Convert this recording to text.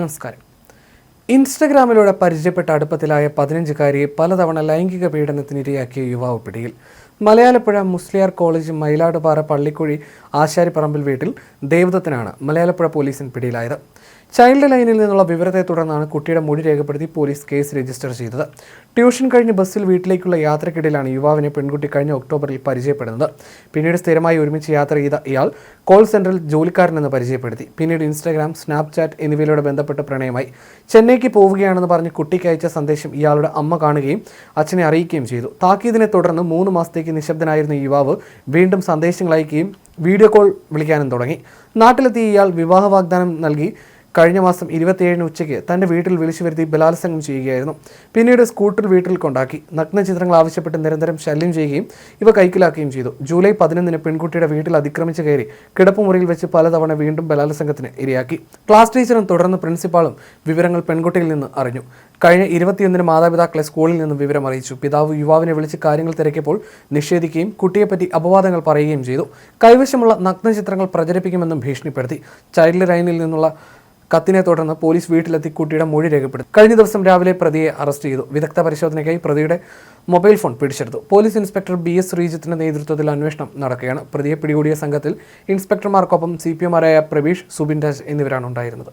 നമസ്കാരം. ഇൻസ്റ്റഗ്രാമിലൂടെ പരിചയപ്പെട്ട അടുപ്പത്തിലായ പതിനഞ്ചുകാരിയെ പലതവണ ലൈംഗിക പീഡനത്തിനിരയാക്കിയ യുവാവ് പിടിയിൽ. മലയാലപ്പുഴ മുസ്ലിയാർ കോളേജ് മയിലാടുപാറ പള്ളിക്കുഴി ആശാരിപ്പറമ്പിൽ വീട്ടിൽ ദേവദത്തനാണ് മലയാലപ്പുഴ പോലീസിന് പിടിയിലായത്. ചൈൽഡ് ലൈനിൽ നിന്നുള്ള വിവരത്തെ തുടർന്നാണ് കുട്ടിയുടെ മൊഴി രേഖപ്പെടുത്തി പോലീസ് കേസ് രജിസ്റ്റർ ചെയ്തത്. ട്യൂഷൻ കഴിഞ്ഞ് ബസ്സിൽ വീട്ടിലേക്കുള്ള യാത്രക്കിടയിലാണ് യുവാവിനെ പെൺകുട്ടി കഴിഞ്ഞ ഒക്ടോബറിൽ പരിചയപ്പെടുന്നത്. പിന്നീട് സ്ഥിരമായി ഒരുമിച്ച് യാത്ര ചെയ്ത ഇയാൾ കോൾ സെന്ററിൽ ജോലിക്കാരനെന്ന് പരിചയപ്പെടുത്തി. പിന്നീട് ഇൻസ്റ്റാഗ്രാം സ്നാപ്ചാറ്റ് എന്നിവയിലൂടെ ബന്ധപ്പെട്ട് പ്രണയമായി. ചെന്നൈക്ക് പോവുകയാണെന്ന് പറഞ്ഞ് കുട്ടിക്ക് അയച്ച സന്ദേശം ഇയാളുടെ അമ്മ കാണുകയും അച്ഛനെ അറിയിക്കുകയും ചെയ്തു. താക്കീതിനെ തുടർന്ന് മൂന്ന് മാസത്തേക്ക് നിശബ്ദനായിരുന്ന യുവാവ് വീണ്ടും സന്ദേശങ്ങൾ അയക്കുകയും വീഡിയോ കോൾ വിളിക്കാനും തുടങ്ങി. നാട്ടിലെത്തിയ ഇയാൾ വിവാഹ വാഗ്ദാനം നൽകി. കഴിഞ്ഞ മാസം ഇരുപത്തിയേഴിന് ഉച്ചയ്ക്ക് തന്റെ വീട്ടിൽ വിളിച്ചു വരുത്തി ബലാത്സംഗം ചെയ്യുകയായിരുന്നു. പിന്നീട് സ്കൂട്ടർ വീട്ടിൽ കൊണ്ടാക്കി നഗ്നചിത്രങ്ങൾ ആവശ്യപ്പെട്ട് നിരന്തരം ശല്യം ചെയ്യുകയും ഇവ കൈക്കലാക്കുകയും ചെയ്തു. ജൂലൈ പതിനൊന്നിന് പെൺകുട്ടിയുടെ വീട്ടിൽ അതിക്രമിച്ച് കയറി കിടപ്പുമുറിയിൽ വെച്ച് പലതവണ വീണ്ടും ബലാത്സംഗത്തിന് ഇരയാക്കി. ക്ലാസ് ടീച്ചറും തുടർന്ന് പ്രിൻസിപ്പാളും വിവരങ്ങൾ പെൺകുട്ടിയിൽ നിന്ന് അറിഞ്ഞു. കഴിഞ്ഞ ഇരുപത്തിയൊന്നിന് മാതാപിതാക്കളെ സ്കൂളിൽ നിന്നും വിവരം അറിയിച്ചു. പിതാവ് യുവാവിനെ വിളിച്ച് കാര്യങ്ങൾ തിരക്കിയപ്പോൾ നിഷേധിക്കുകയും കുട്ടിയെപ്പറ്റി അപവാദങ്ങൾ പറയുകയും ചെയ്തു. കൈവശമുള്ള നഗ്നചിത്രങ്ങൾ പ്രചരിപ്പിക്കുമെന്നും ഭീഷണിപ്പെടുത്തി. ചൈൽഡ് ലൈനിൽ നിന്നുള്ള കത്തിനെ തുടർന്ന് പോലീസ് വീട്ടിലെത്തി കുട്ടിയുടെ മൊഴി രേഖപ്പെടുത്തി. കഴിഞ്ഞ ദിവസം രാവിലെ പ്രതിയെ അറസ്റ്റ് ചെയ്തു. വിദഗ്ധ പരിശോധനയ്ക്കായി പ്രതിയുടെ മൊബൈൽ ഫോൺ പിടിച്ചെടുത്തു. പോലീസ് ഇൻസ്പെക്ടർ ബി എസ് ശ്രീജിത്തിന്റെ നേതൃത്വത്തിൽ അന്വേഷണം നടക്കുകയാണ്. പ്രതിയെ പിടികൂടിയ സംഘത്തിൽ ഇൻസ്പെക്ടർമാർക്കൊപ്പം സി പി എമാരായ പ്രവീഷ് സുബിൻ രാജ് എന്നിവരാണ് ഉണ്ടായിരുന്നത്.